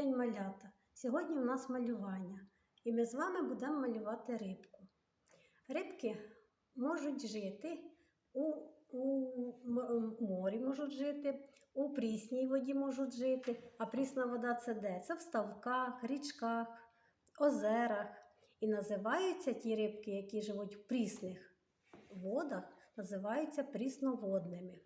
день, малята! Сьогодні у нас малювання, і ми з вами будемо малювати рибку. Рибки можуть жити у, у морі, можуть жити, у прісній воді можуть жити. А прісна вода це де? Це в ставках, річках, озерах. І називаються ті рибки, які живуть в прісних водах, називаються прісноводними.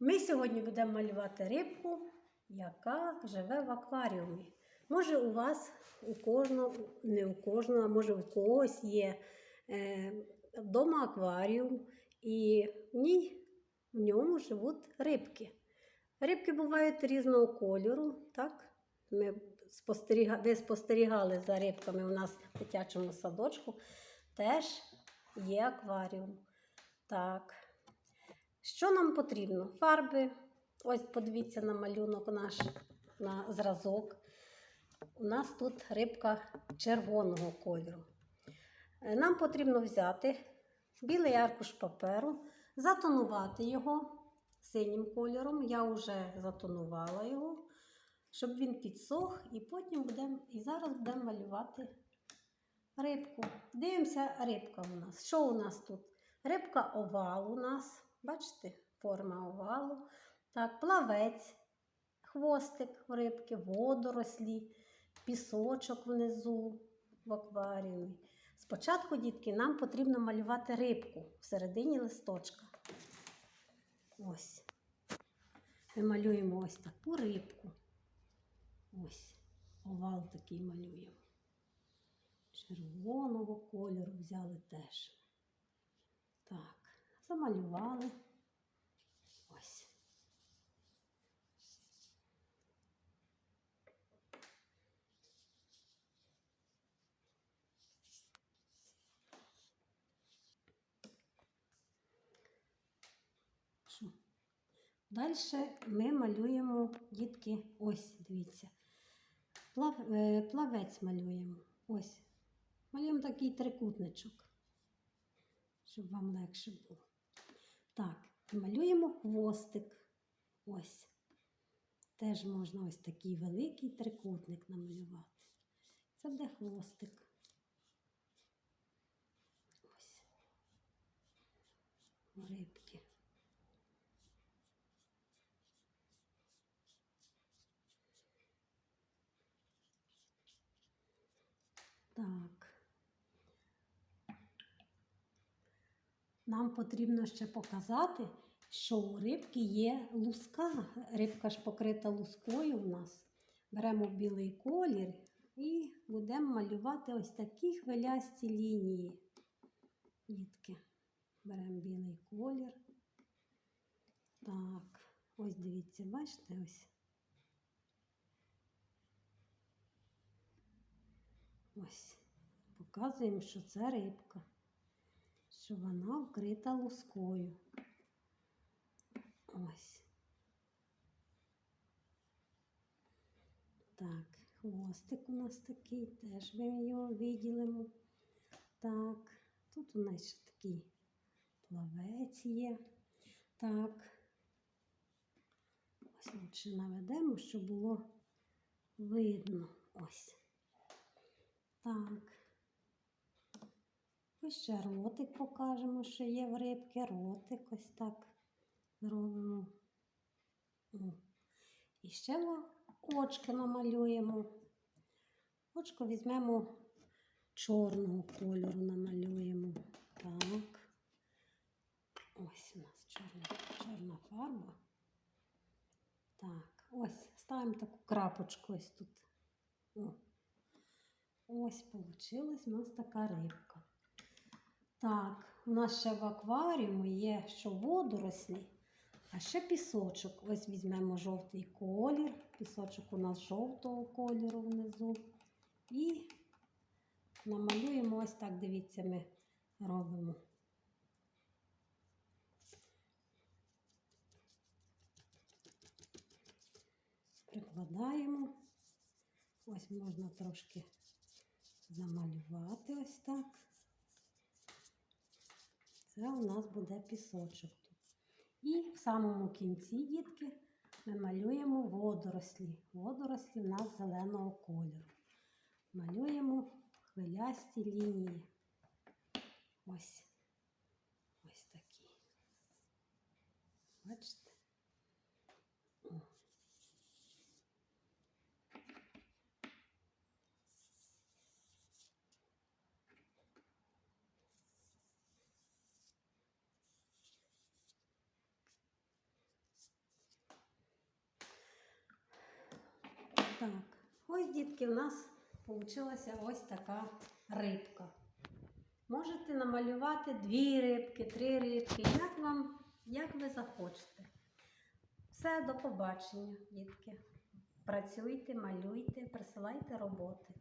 Ми сьогодні будемо малювати рибку, яка живе в акваріумі. Може, у вас, у кожного, не у кожного, а може у когось є е, вдома акваріум, і в, ній, в ньому живуть рибки. Рибки бувають різного кольору. так? Ми спостеріга... Ви спостерігали за рибками у нас в дитячому садочку. Теж є акваріум. Так. Що нам потрібно? Фарби. Ось подивіться на малюнок наш на зразок. У нас тут рибка червоного кольору. Е, Нам потрібно взяти білий аркуш паперу, затонувати його синім кольором. Я вже затонувала його, щоб він підсох, і потім будемо, і зараз будемо малювати рибку. Дивимося, рибка у нас. Що у нас тут? Рибка овал у нас. Бачите, форма овалу. Так, плавець, хвостик у рибки, водорослі, пісочок внизу в акваріумі. Спочатку, дітки, нам потрібно малювати рибку всередині листочка. Ось. Ми малюємо ось таку рибку. Ось. Овал такий малюємо. Червоного кольору взяли теж. Так, замалювали. Ось. Що? Далі ми малюємо, дітки, ось, дивіться. Е, плавець малюємо. Ось. Малюємо такий трикутничок, щоб вам легше було. Так, малюємо хвостик. Ось. Теж можна ось такий великий трикутник намалювати. Це буде хвостик. Ось. У Рибки. Так. Нам потрібно ще показати, що у рибки є луска. Рибка ж покрита лускою у нас. Беремо білий колір і будемо малювати ось такі хвилясті лінії. Дітки. Беремо білий колір. Так, ось дивіться, бачите ось. Ось. Показуємо, що це рибка що вона вкрита лускою. Ось. Так, хвостик у нас такий, теж ми його виділимо. Так, тут у нас ще такий плавець є. Так, ось лучше наведемо, щоб було видно. Ось. Так. Ось ще ротик покажемо, що є в рибки. Ротик ось так зробимо. О. І ще ми очки намалюємо. Очко візьмемо чорного кольору, намалюємо. Так. Ось у нас чорна, чорна фарба. Так, ось ставимо таку крапочку ось тут. О. Ось вийшла у нас така рибка. Так, у нас ще в акваріумі є що водорослі, а ще пісочок. Ось візьмемо жовтий колір. Пісочок у нас жовтого кольору внизу. І намалюємо ось так, дивіться, ми робимо. Прикладаємо. Ось можна трошки замалювати ось так. Це у нас буде пісочок тут. І в самому кінці, дітки, ми малюємо водорослі. Водорослі в нас зеленого кольору. Малюємо хвилясті лінії. Ось. Ось такі. Бачите? О. Так, ось дітки, у нас вийшла ось така рибка. Можете намалювати дві рибки, три рибки, як вам, як ви захочете. Все, до побачення, дітки. Працюйте, малюйте, присилайте роботи.